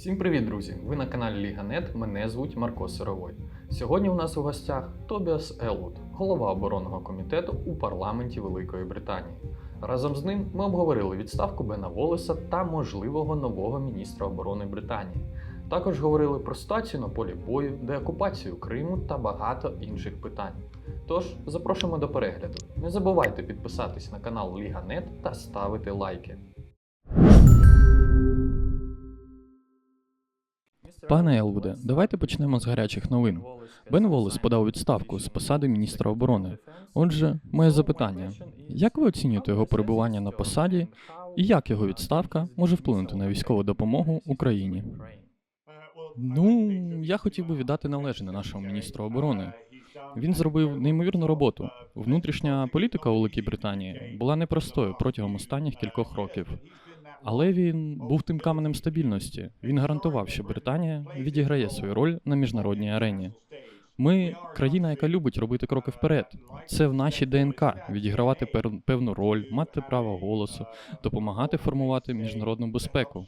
Всім привіт, друзі! Ви на каналі Ліга.нет, мене звуть Марко Сировой. Сьогодні у нас у гостях Тобіас Елвуд, голова оборонного комітету у парламенті Великої Британії. Разом з ним ми обговорили відставку Бена Волеса та можливого нового міністра оборони Британії. Також говорили про ситуацію на полі бою, деокупацію Криму та багато інших питань. Тож запрошуємо до перегляду. Не забувайте підписатись на канал Ліга.нет та ставити лайки. Пане Елвуде, давайте почнемо з гарячих новин. Бен Волес подав відставку з посади міністра оборони. Отже, моє запитання: як ви оцінюєте його перебування на посаді, і як його відставка може вплинути на військову допомогу Україні? Ну, я хотів би віддати належне нашому міністру оборони. Він зробив неймовірну роботу. Внутрішня політика у Великій Британії була непростою протягом останніх кількох років. Але він був тим каменем стабільності. Він гарантував, що Британія відіграє свою роль на міжнародній арені. Ми країна, яка любить робити кроки вперед. Це в нашій ДНК відігравати певну роль, мати право голосу, допомагати формувати міжнародну безпеку.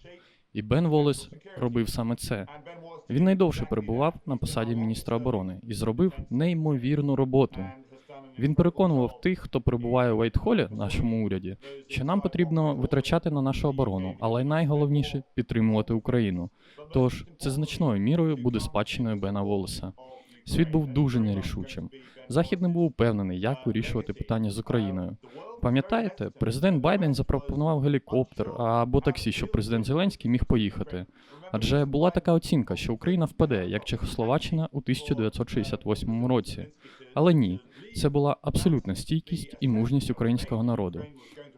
І Бен Волес робив саме це. Він найдовше перебував на посаді міністра оборони і зробив неймовірну роботу. Він переконував тих, хто перебуває у Вайтхолі, нашому уряді, що нам потрібно витрачати на нашу оборону, але найголовніше підтримувати Україну. Тож це значною мірою буде спадщиною Бена Волеса. Світ був дуже нерішучим. Захід не був упевнений, як вирішувати питання з Україною. Пам'ятаєте, президент Байден запропонував гелікоптер або таксі, щоб президент Зеленський міг поїхати. Адже була така оцінка, що Україна впаде, як Чехословаччина у 1968 році. Але ні, це була абсолютна стійкість і мужність українського народу.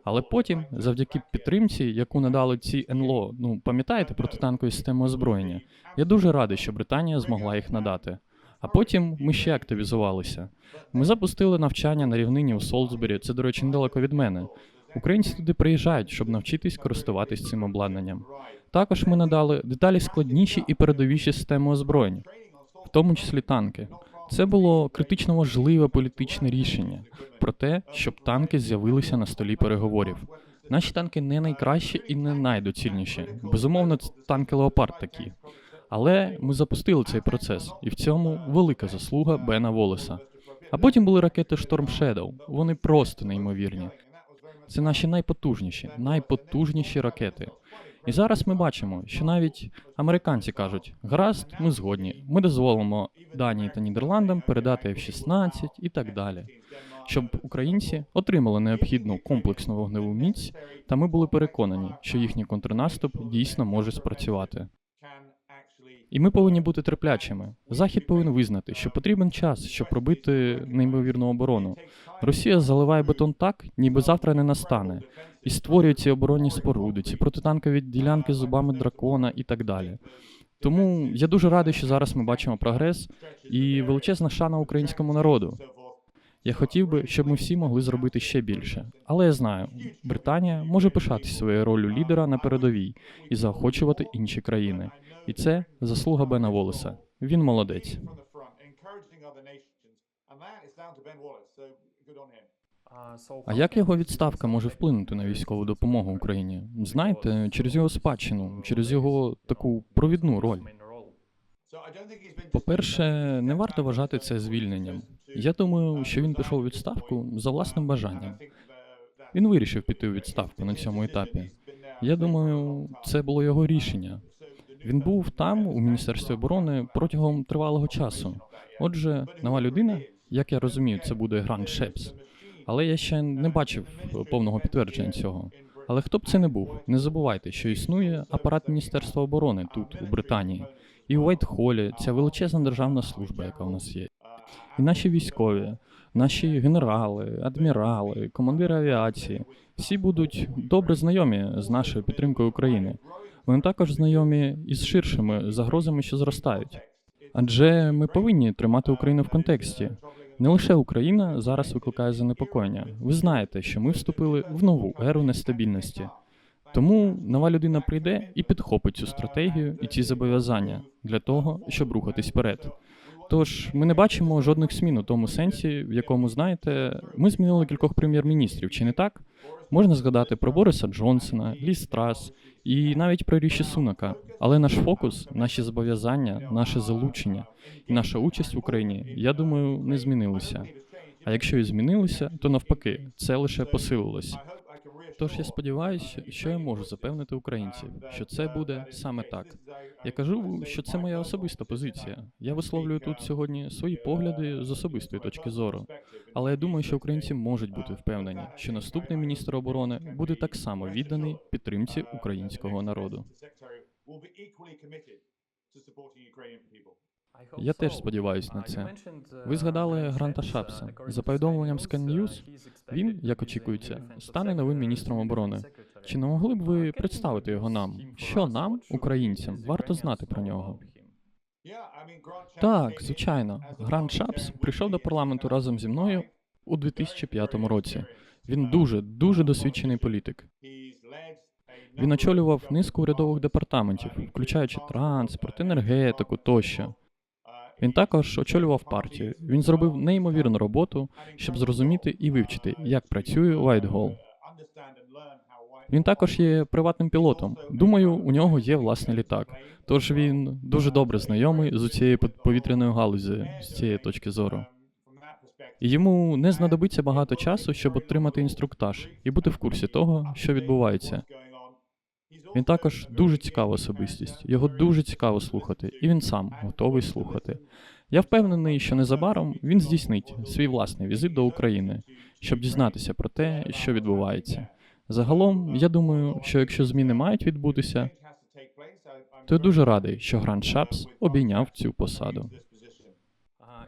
Але потім, завдяки підтримці, яку надали ці НЛО, ну пам'ятаєте протитанкові системи озброєння, я дуже радий, що Британія змогла їх надати. А потім ми ще активізувалися. Ми запустили навчання на рівнині у Солсбері, це, до речі, недалеко від мене. Українці туди приїжджають, щоб навчитись користуватись цим обладнанням. Також ми надали деталі складніші і передовіші системи озброєнь, в тому числі танки. Це було критично важливе політичне рішення про те, щоб танки з'явилися на столі переговорів. Наші танки не найкращі і не найдоцільніші. Безумовно, танки Леопард такі. Але ми запустили цей процес, і в цьому велика заслуга Бена Волеса. А потім були ракети Storm Shadow. Вони просто неймовірні. Це наші найпотужніші, найпотужніші ракети. І зараз ми бачимо, що навіть американці кажуть: гаразд, ми згодні, ми дозволимо Данії та Нідерландам передати F-16 і так далі, щоб українці отримали необхідну комплексну вогневу міць, та ми були переконані, що їхній контрнаступ дійсно може спрацювати. І ми повинні бути терплячими. Захід повинен визнати, що потрібен час, щоб робити неймовірну оборону. Росія заливає бетон так, ніби завтра не настане, і створює ці оборонні споруди, ці протитанкові ділянки з зубами дракона і так далі. Тому я дуже радий, що зараз ми бачимо прогрес і величезна шана українському народу. Я хотів би, щоб ми всі могли зробити ще більше. Але я знаю, Британія може пишатися своєю ролью лідера на передовій і заохочувати інші країни. І це заслуга Бена Волеса. Він молодець. А як його відставка може вплинути на військову допомогу Україні? Знаєте, через його спадщину, через його таку провідну роль. По-перше, не варто вважати це звільненням. Я думаю, що він пішов у відставку за власним бажанням. Він вирішив піти у відставку на цьому етапі. Я думаю, це було його рішення. Він був там, у Міністерстві оборони, протягом тривалого часу. Отже, нова людина, як я розумію, це буде Грант Шепс. Але я ще не бачив повного підтвердження цього. Але хто б це не був, не забувайте, що існує апарат Міністерства оборони тут, у Британії, і у Вайтхолі ця величезна державна служба, яка у нас є. І наші військові, наші генерали, адмірали, командири авіації всі будуть добре знайомі з нашою підтримкою України. Вони також знайомі із ширшими загрозами, що зростають. Адже ми повинні тримати Україну в контексті. Не лише Україна зараз викликає занепокоєння. Ви знаєте, що ми вступили в нову еру нестабільності. Тому нова людина прийде і підхопить цю стратегію і ці зобов'язання для того, щоб рухатись вперед. Тож ми не бачимо жодних змін у тому сенсі, в якому знаєте, ми змінили кількох прем'єр-міністрів, чи не так? Можна згадати про Бориса Джонсона, Ліс Трас і навіть про Ріші Сунака. Але наш фокус, наші зобов'язання, наше залучення і наша участь в Україні, я думаю, не змінилися. А якщо і змінилися, то навпаки, це лише посилилось. Тож я сподіваюся, що я можу запевнити українців, що це буде саме так. Я кажу, що це моя особиста позиція. Я висловлюю тут сьогодні свої погляди з особистої точки зору. Але я думаю, що українці можуть бути впевнені, що наступний міністр оборони буде так само відданий підтримці українського народу. Я теж сподіваюся на це. Ви згадали Гранта Шапса. За повідомленням Scan News, Він, як очікується, стане новим міністром оборони. Чи не могли б ви представити його нам? Що нам, українцям, варто знати про нього? Так, звичайно. Грант Шапс прийшов до парламенту разом зі мною у 2005 році. Він дуже, дуже досвідчений політик. Він очолював низку урядових департаментів, включаючи транспорт, енергетику тощо. Він також очолював партію. Він зробив неймовірну роботу, щоб зрозуміти і вивчити, як працює Whitehall. Він також є приватним пілотом. Думаю, у нього є власний літак. Тож він дуже добре знайомий з цією повітряною галузі з цієї точки зору. І йому не знадобиться багато часу, щоб отримати інструктаж і бути в курсі того, що відбувається. Він також дуже цікава особистість. Його дуже цікаво слухати, і він сам готовий слухати. Я впевнений, що незабаром він здійснить свій власний візит до України, щоб дізнатися про те, що відбувається. Загалом, я думаю, що якщо зміни мають відбутися, то я дуже радий, що Грант Шапс обійняв цю посаду.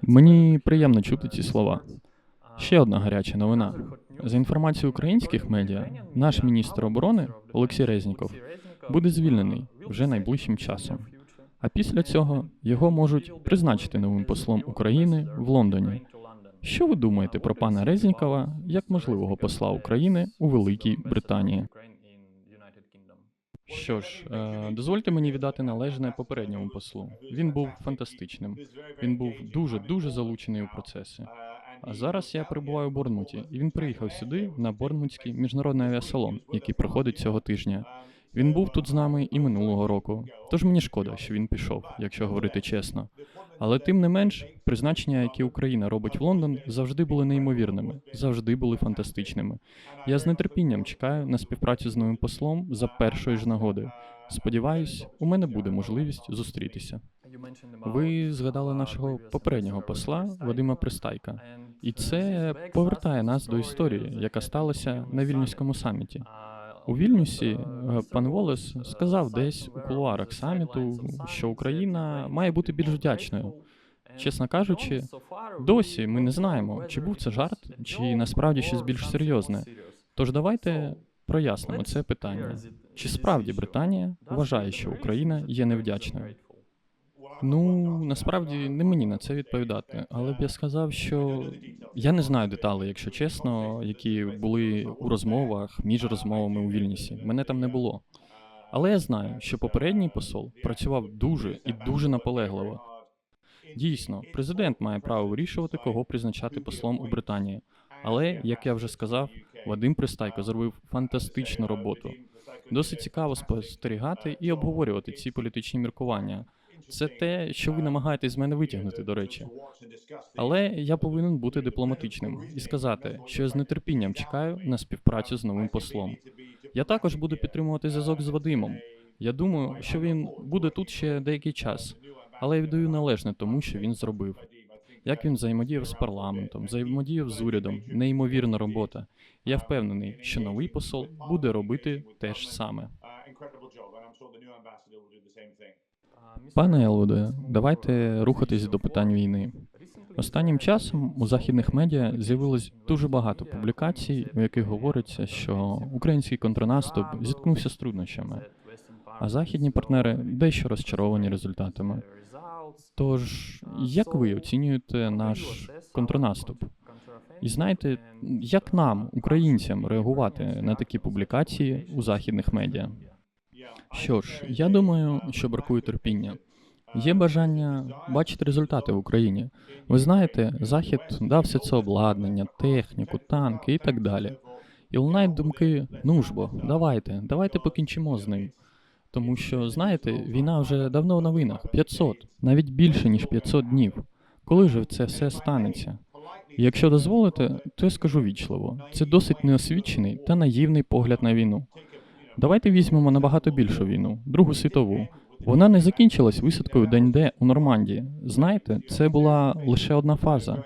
Мені приємно чути ці слова. Ще одна гаряча новина. За інформацією українських медіа, наш міністр оборони Олексій Резніков буде звільнений вже найближчим часом. А після цього його можуть призначити новим послом України в Лондоні. Що ви думаєте про пана Резнікова як можливого посла України у Великій Британії? Що ж, е, дозвольте мені віддати належне попередньому послу. Він був фантастичним. Він був дуже дуже залучений у процеси. А зараз я перебуваю у Борнмуті, і він приїхав сюди на Борнмутський міжнародний авіасалон, який проходить цього тижня. Він був тут з нами і минулого року. Тож мені шкода, що він пішов, якщо говорити чесно. Але тим не менш, призначення, які Україна робить в Лондон, завжди були неймовірними, завжди були фантастичними. Я з нетерпінням чекаю на співпрацю з новим послом за першої ж нагоди. Сподіваюсь, у мене буде можливість зустрітися. Ви згадали нашого попереднього посла Вадима Пристайка, і це повертає нас до історії, яка сталася на вільнюському саміті. У Вільнюсі е, пан Волес сказав десь у кулуарах саміту, що Україна має бути більш вдячною. Чесно кажучи, досі ми не знаємо, чи був це жарт, чи насправді щось більш серйозне. Тож давайте прояснимо це питання. Чи справді Британія вважає, що Україна є невдячною? Ну насправді не мені на це відповідати, але б я сказав, що я не знаю деталей, якщо чесно, які були у розмовах між розмовами у Вільнісі. Мене там не було. Але я знаю, що попередній посол працював дуже і дуже наполегливо. Дійсно, президент має право вирішувати, кого призначати послом у Британії. Але, як я вже сказав, Вадим Пристайко зробив фантастичну роботу. Досить цікаво спостерігати і обговорювати ці політичні міркування. Це те, що ви намагаєтесь з мене витягнути, до речі. Але я повинен бути дипломатичним і сказати, що я з нетерпінням чекаю на співпрацю з новим послом. Я також буду підтримувати зв'язок з Вадимом. Я думаю, що він буде тут ще деякий час, але я віддаю належне тому, що він зробив. Як він взаємодіяв з парламентом, взаємодіяв з урядом, неймовірна робота. Я впевнений, що новий посол буде робити те ж саме. Пане Елвуде, давайте рухатись до питань війни. Останнім часом у західних медіа з'явилось дуже багато публікацій, у яких говориться, що український контрнаступ зіткнувся з труднощами, а західні партнери дещо розчаровані результатами. Тож, як ви оцінюєте наш контрнаступ? І знаєте, як нам, українцям, реагувати на такі публікації у західних медіа? Що ж, я думаю, що бракує терпіння. Є бажання бачити результати в Україні. Ви знаєте, Захід дав все це обладнання, техніку, танки і так далі. І лунають думки: ну ж бо, давайте, давайте покінчимо з ним. Тому що, знаєте, війна вже давно в новинах 500, навіть більше ніж 500 днів. Коли ж це все станеться? Якщо дозволите, то я скажу вічливо: це досить неосвічений та наївний погляд на війну. Давайте візьмемо набагато більшу війну, Другу світову. Вона не закінчилась висадкою День-Де у Нормандії. Знаєте, це була лише одна фаза.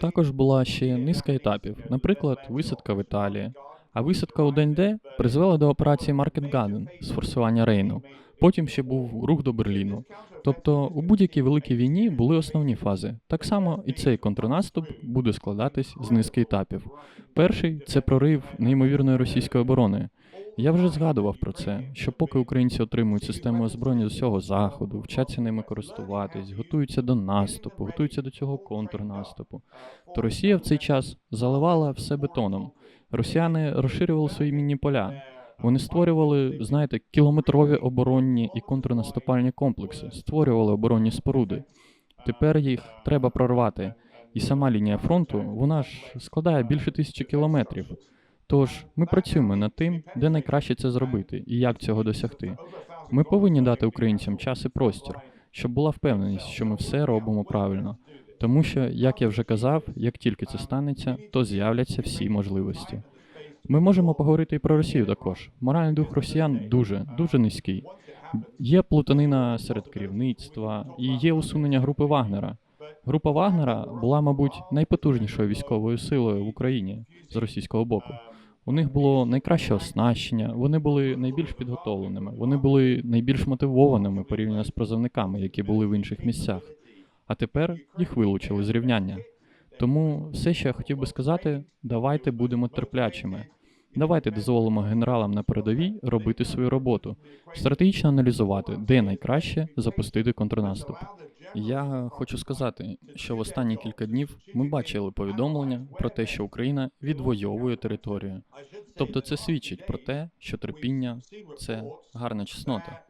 Також була ще низка етапів, наприклад, висадка в Італії. А висадка у День-Де призвела до операції Garden з форсування Рейну. Потім ще був рух до Берліну. Тобто у будь-якій великій війні були основні фази. Так само і цей контрнаступ буде складатись з низки етапів. Перший це прорив неймовірної російської оборони. Я вже згадував про це, що поки українці отримують систему озброєння з усього заходу, вчаться ними користуватись, готуються до наступу, готуються до цього контрнаступу, то Росія в цей час заливала все бетоном. Росіяни розширювали свої мінні поля. Вони створювали, знаєте, кілометрові оборонні і контрнаступальні комплекси, створювали оборонні споруди. Тепер їх треба прорвати. І сама лінія фронту, вона ж складає більше тисячі кілометрів. Тож ми працюємо над тим, де найкраще це зробити і як цього досягти. Ми повинні дати українцям час і простір, щоб була впевненість, що ми все робимо правильно. Тому що, як я вже казав, як тільки це станеться, то з'являться всі можливості. Ми можемо поговорити і про Росію також. Моральний дух росіян дуже, дуже низький. Є плутанина серед керівництва і є усунення групи Вагнера. Група Вагнера була, мабуть, найпотужнішою військовою силою в Україні з російського боку. У них було найкраще оснащення, вони були найбільш підготовленими, вони були найбільш мотивованими порівняно з призовниками, які були в інших місцях. А тепер їх вилучили з рівняння. Тому все, що я хотів би сказати, давайте будемо терплячими. Давайте дозволимо генералам на передовій робити свою роботу, стратегічно аналізувати, де найкраще запустити контрнаступ. Я хочу сказати, що в останні кілька днів ми бачили повідомлення про те, що Україна відвоює територію. Тобто це свідчить про те, що терпіння це гарна чеснота.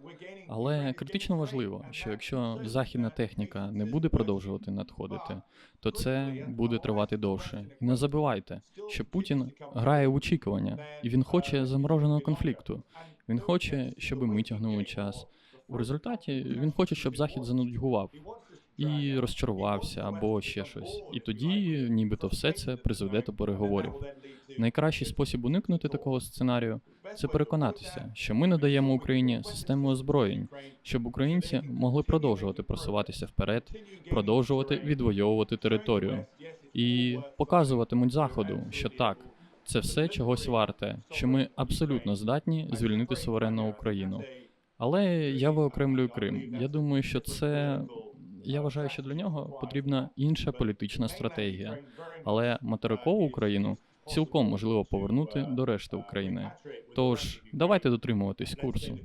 Але критично важливо, що якщо західна техніка не буде продовжувати надходити, то це буде тривати довше. І не забувайте, що Путін грає в очікування, і він хоче замороженого конфлікту. Він хоче, щоб ми тягнули час. У результаті він хоче, щоб захід занудьгував і розчарувався або ще щось. І тоді, нібито, все це призведе до переговорів. Найкращий спосіб уникнути такого сценарію це переконатися, що ми надаємо Україні систему озброєнь, щоб українці могли продовжувати просуватися вперед, продовжувати відвоювати територію і показуватимуть заходу, що так, це все чогось варте, що ми абсолютно здатні звільнити суверенну Україну. Але я виокремлюю Крим. Я думаю, що це я вважаю, що для нього потрібна інша політична стратегія. Але материкову Україну цілком можливо повернути до решти України. Тож давайте дотримуватись курсу.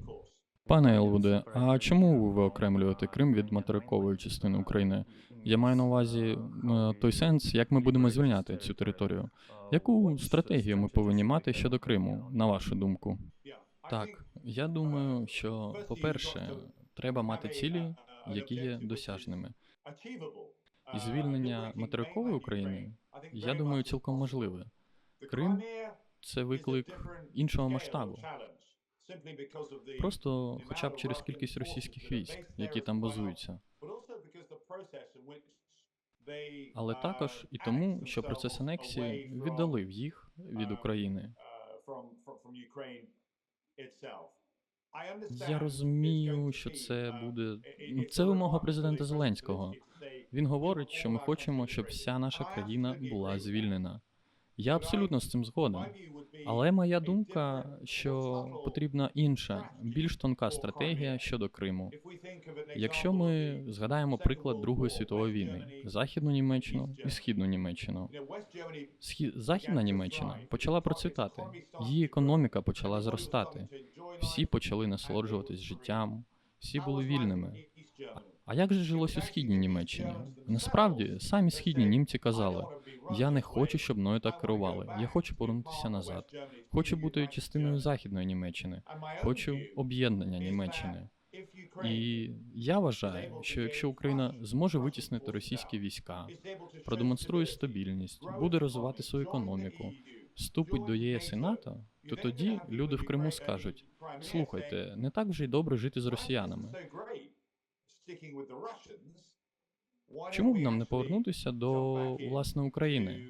Пане Елвуде, а чому ви виокремлюєте Крим від материкової частини України? Я маю на увазі е, той сенс, як ми будемо звільняти цю територію. Яку стратегію ми повинні мати щодо Криму, на вашу думку? Так, я думаю, що по-перше, треба мати цілі, які є досяжними. І звільнення материкової України, я думаю, цілком можливе. Крим це виклик іншого масштабу. Просто хоча б через кількість російських військ, які там базуються. Але також і тому, що процес анексії віддалив їх від України. Я розумію, що це буде ну, це вимога президента Зеленського. Він говорить, що ми хочемо, щоб вся наша країна була звільнена. Я абсолютно з цим згоден. Але моя думка, що потрібна інша, більш тонка стратегія щодо Криму. Якщо ми згадаємо приклад Другої світової війни, Західну Німеччину і Східну Німеччину, Схід... Західна Німеччина почала процвітати, її економіка почала зростати. Всі почали насолоджуватись життям, всі були вільними. А як же жилось у східній Німеччині? Насправді самі східні німці казали: я не хочу, щоб мною так керували. Я хочу повернутися назад. Хочу бути частиною західної Німеччини. Хочу об'єднання Німеччини. І я вважаю, що якщо Україна зможе витіснити російські війська, продемонструє стабільність, буде розвивати свою економіку, вступить до єС і НАТО, то тоді люди в Криму скажуть: слухайте, не так вже й добре жити з росіянами. Чому б нам не повернутися до власне України?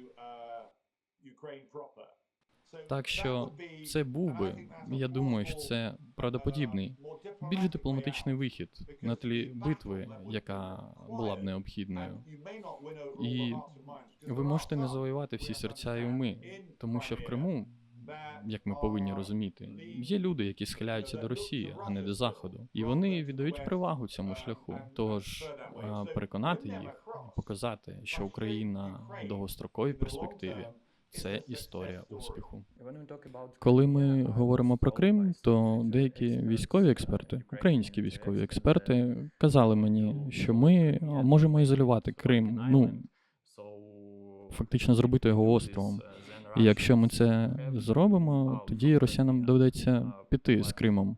Так що це був би, я думаю, що це правдоподібний, більш дипломатичний вихід на тлі битви, яка була б необхідною. І ви можете не завоювати всі серця і уми, тому що в Криму, як ми повинні розуміти, є люди, які схиляються до Росії, а не до Заходу, і вони віддають перевагу цьому шляху. Тож переконати їх, показати, що Україна в довгостроковій перспективі це історія успіху. Коли ми говоримо про Крим, то деякі військові експерти, українські військові експерти, казали мені, що ми можемо ізолювати Крим. Ну фактично зробити його островом. І якщо ми це зробимо, тоді росіянам доведеться піти з Кримом.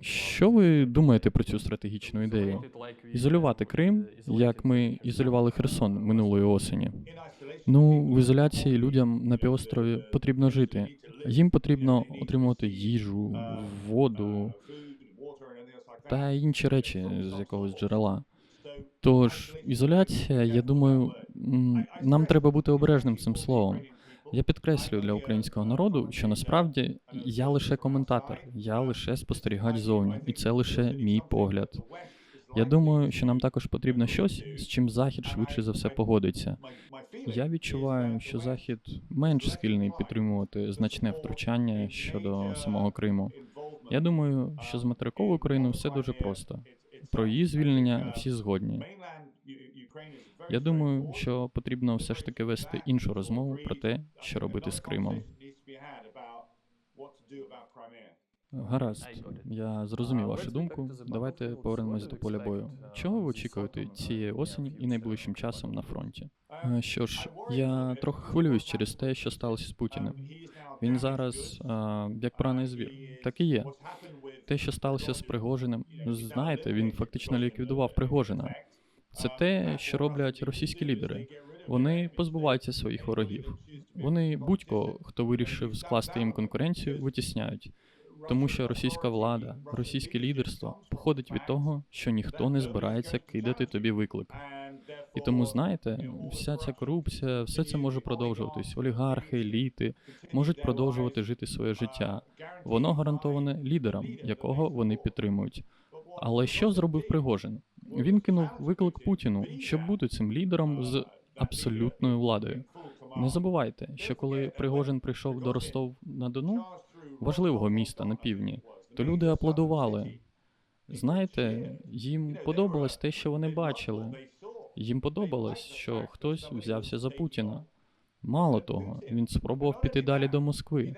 Що ви думаєте про цю стратегічну ідею? Ізолювати Крим, як ми ізолювали Херсон минулої осені. Ну, в ізоляції людям на півострові потрібно жити. Їм потрібно отримувати їжу, воду та інші речі з якогось джерела. Тож, ізоляція, я думаю, нам треба бути обережним цим словом. Я підкреслюю для українського народу, що насправді я лише коментатор, я лише спостерігач зовні, і це лише мій погляд. Я думаю, що нам також потрібно щось, з чим захід швидше за все погодиться. Я відчуваю, що захід менш схильний підтримувати значне втручання щодо самого Криму. Я думаю, що з материковою Україною все дуже просто. Про її звільнення всі згодні. Я думаю, що потрібно все ж таки вести іншу розмову про те, що робити з Кримом. Гаразд, я зрозумів вашу думку. Давайте повернемось до поля бою. Чого ви очікуєте цієї осені і найближчим часом на фронті? Е, Що ж, я трохи хвилююсь через те, що сталося з Путіним. Він зараз а, як поганий звір. Так і є. Те, що сталося з Пригожиним, знаєте, він фактично ліквідував Пригожина. Це те, що роблять російські лідери. Вони позбуваються своїх ворогів. Вони будь-кого, хто вирішив скласти їм конкуренцію, витісняють. Тому що російська влада, російське лідерство походить від того, що ніхто не збирається кидати тобі виклик. І тому, знаєте, вся ця корупція, все це може продовжуватись. Олігархи, еліти можуть продовжувати жити своє життя. Воно гарантоване лідерам, якого вони підтримують. Але що зробив Пригожин? Він кинув виклик Путіну, щоб бути цим лідером з абсолютною владою. Не забувайте, що коли Пригожин прийшов до Ростов на Дону, важливого міста на півдні, то люди аплодували. Знаєте, їм подобалось те, що вони бачили. Їм подобалось, що хтось взявся за Путіна. Мало того, він спробував піти далі до Москви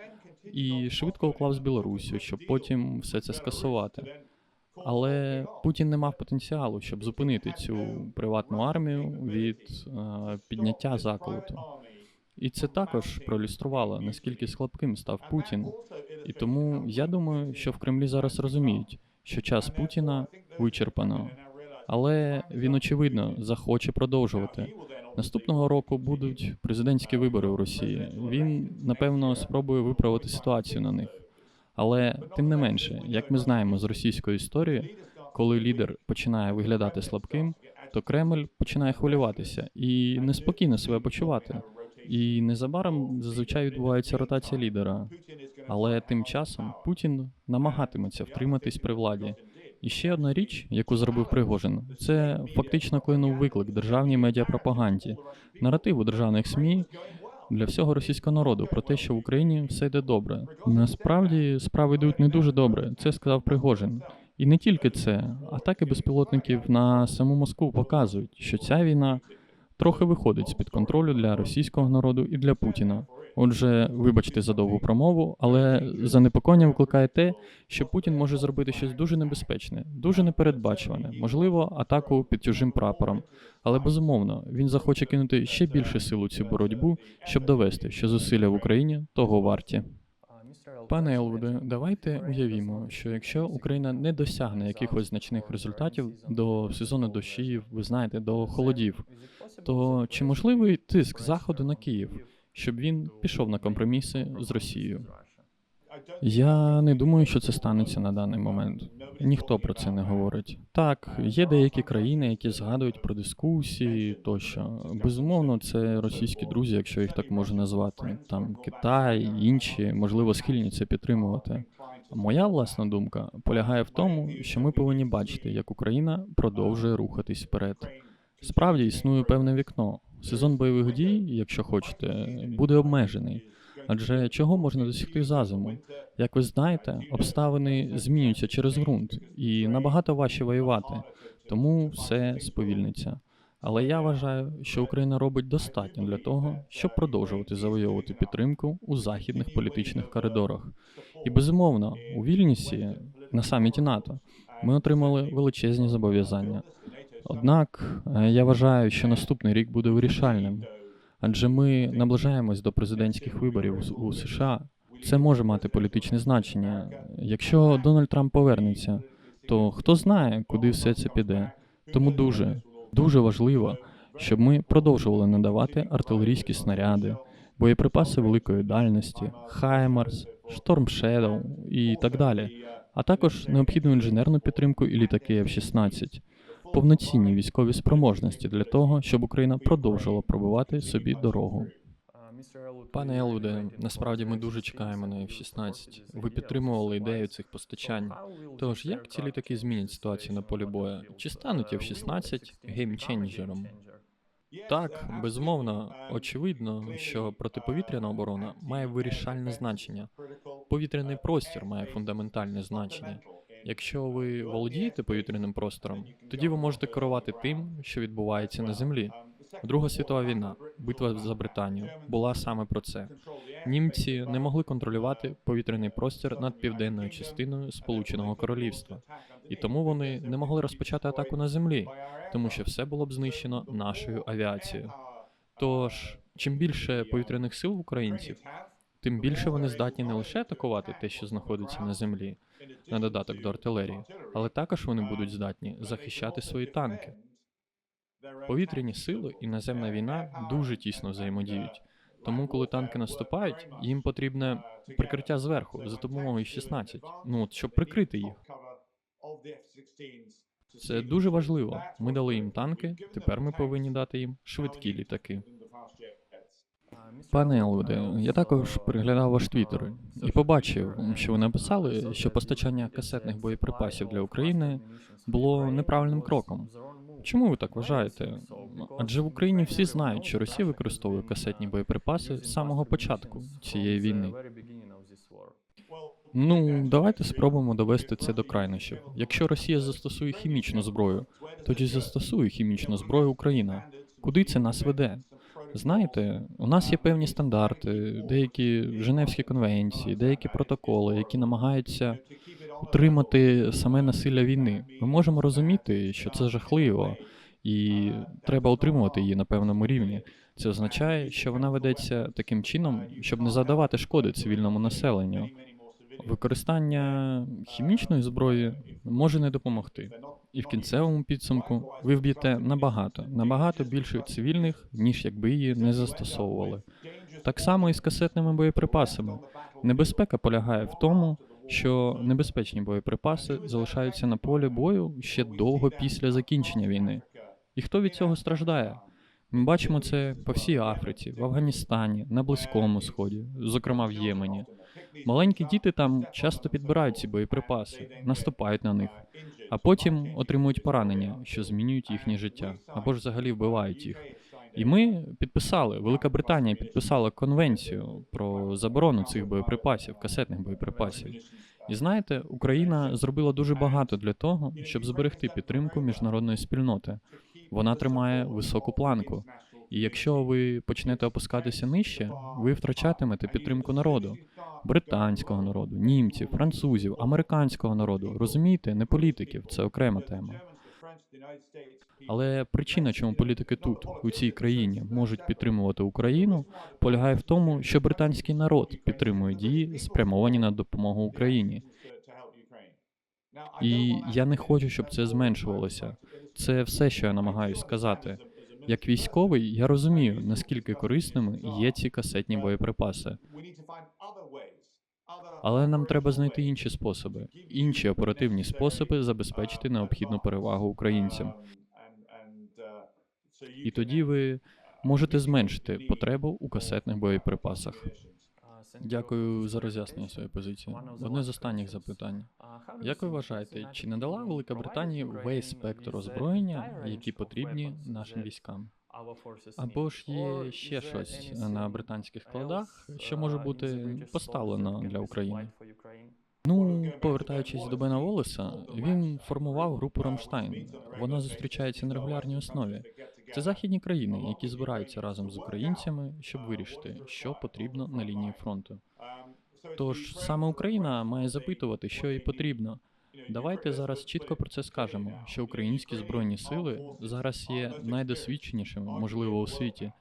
і швидко уклав з Білоруссю, щоб потім все це скасувати. Але Путін не мав потенціалу, щоб зупинити цю приватну армію від е, підняття заколоту. І це також проілюструвало, наскільки слабким став Путін. І тому я думаю, що в Кремлі зараз розуміють, що час Путіна вичерпано, але він очевидно захоче продовжувати. Наступного року будуть президентські вибори у Росії. Він напевно спробує виправити ситуацію на них. Але тим не менше, як ми знаємо з російської історії, коли лідер починає виглядати слабким, то Кремль починає хвилюватися і неспокійно себе почувати. І незабаром зазвичай відбувається ротація лідера. Але тим часом Путін намагатиметься втриматись при владі. І ще одна річ, яку зробив Пригожин, це фактично кинув виклик державній медіапропаганді, наративу державних СМІ для всього російського народу про те, що в Україні все йде добре. Насправді справи йдуть не дуже добре. Це сказав Пригожин. І не тільки це, атаки безпілотників на саму Москву показують, що ця війна трохи виходить з-під контролю для російського народу і для Путіна. Отже, вибачте за довгу промову, але занепокоєння викликає те, що Путін може зробити щось дуже небезпечне, дуже непередбачуване, можливо, атаку під чужим прапором. Але безумовно, він захоче кинути ще більше сил у цю боротьбу, щоб довести, що зусилля в Україні того варті. Пане Елвуде, давайте уявімо, що якщо Україна не досягне якихось значних результатів до сезону дощів, ви знаєте, до холодів, то чи можливий тиск заходу на Київ, щоб він пішов на компроміси з Росією? Я не думаю, що це станеться на даний момент. Ніхто про це не говорить. Так, є деякі країни, які згадують про дискусії тощо. Безумовно, це російські друзі, якщо їх так можна назвати. Там Китай, інші, можливо, схильні це підтримувати. Моя власна думка полягає в тому, що ми повинні бачити, як Україна продовжує рухатись вперед. Справді існує певне вікно. Сезон бойових дій, якщо хочете, буде обмежений. Адже чого можна досягти за зиму? Як ви знаєте, обставини змінюються через ґрунт, і набагато важче воювати, тому все сповільниться. Але я вважаю, що Україна робить достатньо для того, щоб продовжувати завойовувати підтримку у західних політичних коридорах. І безумовно, у Вільнюсі на саміті НАТО ми отримали величезні зобов'язання. Однак е, я вважаю, що наступний рік буде вирішальним, адже ми наближаємось до президентських виборів у- США. Це може мати політичне значення. Якщо Дональд Трамп повернеться, то хто знає, куди все це піде. Тому дуже, дуже важливо, щоб ми продовжували надавати артилерійські снаряди, боєприпаси великої дальності, Хаймарс, Шторм Shadow і так далі, а також необхідну інженерну підтримку і літаки F-16, повноцінні військові спроможності для того, щоб Україна продовжила пробивати собі дорогу. Пане Елвуде, насправді ми дуже чекаємо на F-16. Ви підтримували ідею цих постачань. Тож, як ці літаки змінять ситуацію на полі бою? Чи стануть F-16 геймченджером? Так, безумовно, очевидно, що протиповітряна оборона має вирішальне значення. Повітряний простір має фундаментальне значення. Якщо ви володієте повітряним простором, тоді ви можете керувати тим, що відбувається на землі. Друга світова війна, битва за Британію, була саме про це. Німці не могли контролювати повітряний простір над південною частиною Сполученого Королівства, і тому вони не могли розпочати атаку на землі, тому що все було б знищено нашою авіацією. Тож, чим більше повітряних сил українців, тим більше вони здатні не лише атакувати те, що знаходиться на землі, на додаток до артилерії, але також вони будуть здатні захищати свої танки. Повітряні сили і наземна війна дуже тісно взаємодіють. Тому, коли танки наступають, їм потрібне прикриття зверху за допомогою 16, ну от щоб прикрити їх. Це дуже важливо. Ми дали їм танки, тепер ми повинні дати їм швидкі літаки. Пане Елвуде, я також переглядав ваш твіттер і побачив, що ви написали, що постачання касетних боєприпасів для України було неправильним кроком. Чому ви так вважаєте? Адже в Україні всі знають, що Росія використовує касетні боєприпаси з самого початку цієї війни. Ну, давайте спробуємо довести це до крайнощів. Якщо Росія застосує хімічну зброю, тоді застосує хімічну зброю Україна. Куди це нас веде? Знаєте, у нас є певні стандарти, деякі Женевські конвенції, деякі протоколи, які намагаються утримати саме насилля війни. Ми можемо розуміти, що це жахливо, і треба утримувати її на певному рівні. Це означає, що вона ведеться таким чином, щоб не завдавати шкоди цивільному населенню. Використання хімічної зброї може не допомогти, і в кінцевому підсумку ви вб'єте набагато, набагато більше цивільних, ніж якби її не застосовували. Так само і з касетними боєприпасами. Небезпека полягає в тому, що небезпечні боєприпаси залишаються на полі бою ще довго після закінчення війни. І хто від цього страждає? Ми бачимо це по всій Африці, в Афганістані, на Близькому Сході, зокрема в Ємені. Маленькі діти там часто підбирають ці боєприпаси, наступають на них, а потім отримують поранення, що змінюють їхнє життя, або ж взагалі вбивають їх. І ми підписали, Велика Британія підписала конвенцію про заборону цих боєприпасів, касетних боєприпасів. І знаєте, Україна зробила дуже багато для того, щоб зберегти підтримку міжнародної спільноти. Вона тримає високу планку. І якщо ви почнете опускатися нижче, ви втрачатимете підтримку народу, британського народу, німців, французів, американського народу. Розумієте, не політиків, це окрема тема. Але причина, чому політики тут, у цій країні, можуть підтримувати Україну, полягає в тому, що британський народ підтримує дії, спрямовані на допомогу Україні. І я не хочу, щоб це зменшувалося. Це все, що я намагаюся сказати. Як військовий, я розумію, наскільки корисними є ці касетні боєприпаси. Але нам треба знайти інші способи, інші оперативні способи забезпечити необхідну перевагу українцям. І тоді ви можете зменшити потребу у касетних боєприпасах. Дякую за роз'яснення своєї позиції. Одне з останніх запитань. Як ви вважаєте, чи надала Велика Британія весь спектр озброєння, які потрібні нашим військам? Або ж є ще щось на британських складах, що може бути поставлено для України? Ну, повертаючись до Бена Волеса, він формував групу Рамштайн. Вона зустрічається на регулярній основі. Це західні країни, які збираються разом з українцями, щоб вирішити, що потрібно на лінії фронту. Тож саме Україна має запитувати, що їй потрібно. Давайте зараз чітко про це скажемо, що українські збройні сили зараз є найдосвідченішими, можливо, у світі.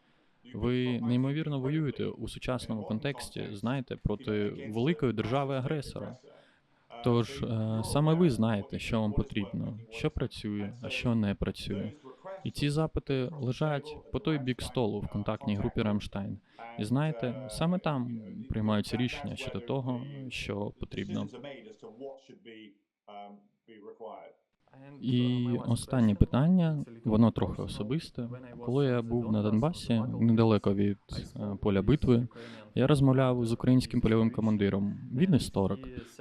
Ви неймовірно воюєте у сучасному контексті, знаєте, проти великої держави-агресора. Тож е, саме ви знаєте, що вам потрібно, що працює, а що не працює. І ці запити лежать по той бік столу в контактній групі Рамштайн. І знаєте, саме там приймаються рішення щодо того, що потрібно. І останнє питання, воно трохи особисте. Коли я був на Донбасі, недалеко від е, поля битви, я розмовляв з українським польовим командиром. Він історик.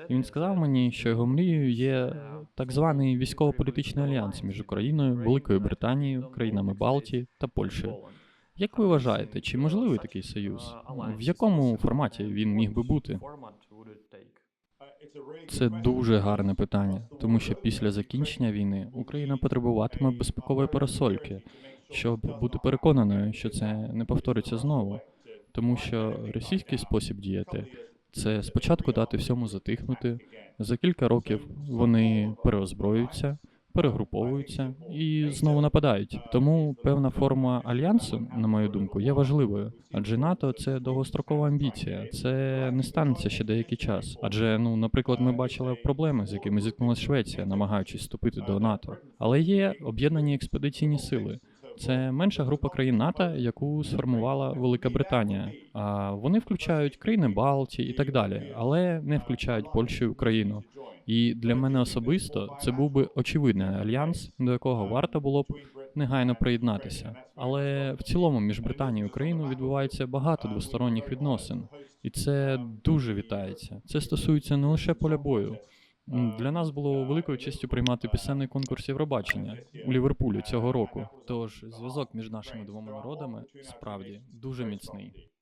І він сказав мені, що його мрією є так званий військово-політичний альянс між Україною, Великою Британією, країнами Балтії та Польщею. Як ви вважаєте, чи можливий такий союз? В якому форматі він міг би бути? Це дуже гарне питання, тому що після закінчення війни Україна потребуватиме безпекової парасольки, щоб бути переконаною, що це не повториться знову. Тому що російський спосіб діяти це спочатку дати всьому затихнути. За кілька років вони переозброюються, перегруповуються і знову нападають. Тому певна форма альянсу, на мою думку, є важливою. Адже НАТО це довгострокова амбіція. Це не станеться ще деякий час. Адже, ну, наприклад, ми бачили проблеми, з якими зіткнулася Швеція, намагаючись вступити до НАТО. Але є об'єднані експедиційні сили. Це менша група країн НАТО, яку сформувала Велика Британія. А вони включають країни Балтії і так далі, але не включають Польщу і Україну. І для мене особисто це був би очевидний альянс, до якого варто було б негайно приєднатися. Але в цілому між Британією і Україною відбувається багато двосторонніх відносин, і це дуже вітається. Це стосується не лише поля бою. Для нас було великою честю приймати пісенний конкурс Євробачення у Ліверпулі цього року. Тож зв'язок між нашими двома народами справді дуже міцний.